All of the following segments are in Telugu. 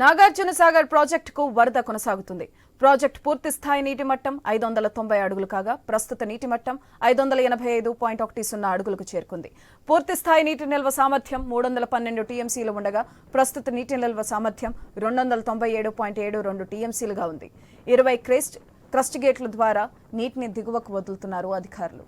నాగార్జున సాగర్ ప్రాజెక్టుకు వరద కొనసాగుతుంది. ప్రాజెక్టు పూర్తి స్థాయి నీటి మట్టం ఐదు వందల తొంభై అడుగులు కాగా ప్రస్తుత నీటి మట్టం ఐదు వందల ఎనభై ఐదు పాయింట్ ఒకటి సున్నా అడుగులకు చేరుకుంది. పూర్తి స్థాయి నీటి నిల్వ సామర్థ్యం మూడు వందల పన్నెండు టీఎంసీలు ఉండగా ప్రస్తుత నీటి నిల్వ సామర్థ్యం రెండు వందల తొంభై ఏడు పాయింట్ ఏడు రెండు టీఎంసీలుగా ఉంది. ఇరవై క్రెస్ట్ క్రస్ట్ గేట్ల ద్వారా నీటిని దిగువకు వదులుతున్నారు అధికారులు.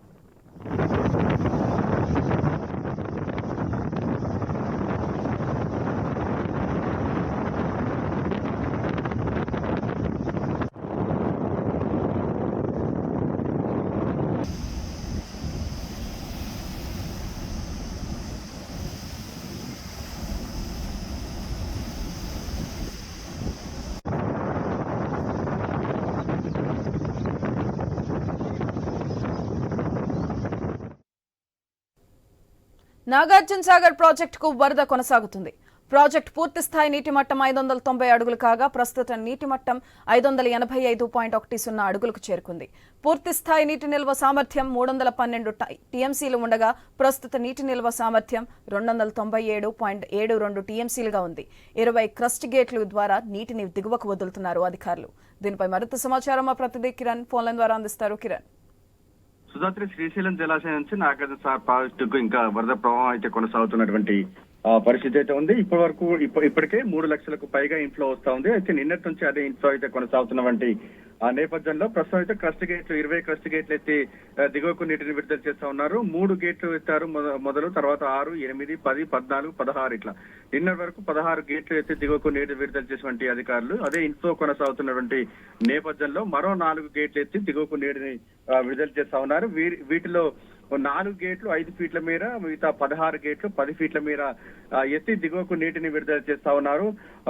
నాగార్జున సాగర్ ప్రాజెక్టుకు వరద కొనసాగుతుంది. ప్రాజెక్టు పూర్తి స్థాయి నీటి మట్టం ఐదు వందల తొంభై అడుగులు కాగా ప్రస్తుతం నీటి మట్టం ఐదు వందల ఎనభై ఐదు పాయింట్ ఒకటి సున్నా అడుగులకు చేరుకుంది. పూర్తి స్థాయి నీటి నిల్వ సామర్థ్యం మూడు వందల పన్నెండు టీఎంసీలు ఉండగా ప్రస్తుత నీటి నిల్వ సామర్థ్యం రెండు వందల తొంభై ఏడు పాయింట్ ఏడు రెండు టీఎంసీలుగా ఉంది. ఇరవై క్రస్ట్ గేట్లు ద్వారా నీటిని దిగువకు వదులుతున్నారు అధికారులు. దీనిపై మరింత సమాచారం మా ప్రతినిధి కిరణ్ ఫోన్ల ద్వారా అందిస్తారు కిరణ్. సుధాత్రి శ్రీశైలం జలాశయం నుంచి నాగార్జున సార్ ప్రాజెక్టుకు ఇంకా వరద ప్రవాహం అయితే కొనసాగుతున్నటువంటి ఆ, పరిస్థితి అయితే ఉంది. ఇప్పటి వరకు ఇప్పటికే మూడు లక్షలకు పైగా ఇన్ఫ్లో వస్తా ఉంది. అయితే నిన్నటి నుంచి అదే ఇన్ఫ్లో అయితే కొనసాగుతున్నటువంటి ఆ నేపథ్యంలో ప్రస్తుతం అయితే క్రస్ట్ గేట్లు ఇరవై క్రస్ట్ గేట్లు ఎత్తి దిగువకు నీటిని విడుదల చేస్తా ఉన్నారు. మూడు గేట్లు ఎత్తారు మొద- మొదలు తర్వాత ఆరు ఎనిమిది పది పద్నాలుగు పదహారు ఇట్లా. నిన్న వరకు పదహారు గేట్లు ఎత్తి దిగువకు నీటి విడుదల చేసినటువంటి అధికారులు అదే ఇంట్లో కొనసాగుతున్నటువంటి నేపథ్యంలో మరో నాలుగు గేట్లు ఎత్తి దిగువకు నీటిని విడుదల చేస్తా ఉన్నారు. వీటిలో నాలుగు గేట్లు ఐదు ఫీట్ల మేర మిగతా పదహారు గేట్లు పది ఫీట్ల మేర ఎత్తి దిగువకు నీటిని విడుదల చేస్తా ఉన్నారు.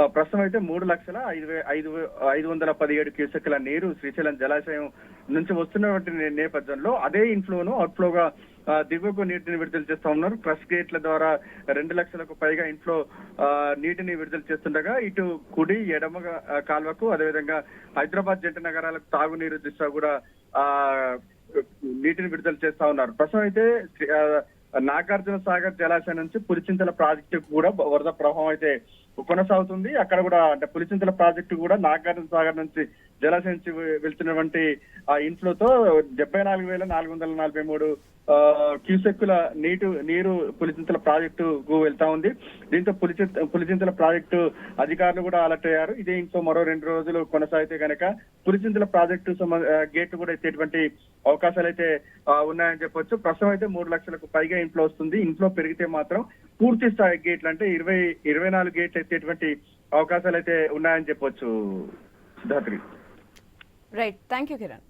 ప్రస్తుతం అయితే మూడు లక్షల ఐదు వే- ఐదు ఐదు వందల పదిహేడు క్యూసెక్ల నీరు శ్రీశైలం జలాశయం నుంచి వస్తున్నటువంటి నేపథ్యంలో అదే ఇన్ఫ్లోను అవుట్ఫ్లోగా దిగువకు నీటిని విడుదల చేస్తా ఉన్నారు. క్రష్ గేట్ల ద్వారా రెండు లక్షలకు పైగా ఇన్ఫ్లో నీటిని విడుదల చేస్తుండగా ఇటు కుడి ఎడమ కాల్వకు అదేవిధంగా హైదరాబాద్ జంట నగరాలకు తాగునీరు దిశ కూడా ఆ నీటిని విడుదల చేస్తా ఉన్నారు. ప్రస్తుతం అయితే నాగార్జున సాగర్ జలాశయం నుంచి పులిచింతల ప్రాజెక్టు కూడా వరద ప్రభావం అయితే కొనసాగుతుంది. అక్కడ కూడా అంటే పులిచింతల ప్రాజెక్టు కూడా నాగార్జున సాగర్ నుంచి జలాశయం వెళ్తున్నటువంటి ఆ ఇన్ఫ్లోతో డెబ్బై నాలుగు వేల నాలుగు వందల నలభై మూడు క్యూసెక్కుల నీటు నీరు పులిచింతల ప్రాజెక్టుకు వెళ్తా ఉంది. దీంతో పులిచింత పులిచింతల ప్రాజెక్టు అధికారులు కూడా అలర్ట్ అయ్యారు. ఇదే ఇంకో మరో రెండు రోజులు కొనసాగితే కనుక పులిచింతల ప్రాజెక్టు సంబ- గేట్ కూడా ఎత్తేటువంటి అవకాశాలు అయితే ఉన్నాయని చెప్పొచ్చు. ప్రస్తుతం అయితే మూడు లక్షలకు పైగా ఇంట్లో వస్తుంది. ఇంట్లో పెరిగితే మాత్రం పూర్తి స్థాయి గేట్లు అంటే ఇరవై ఇరవై నాలుగు గేట్లు ఎత్తేటువంటి అవకాశాలు అయితే ఉన్నాయని చెప్పొచ్చు. Siddharthi Right. Thank you, Kiran.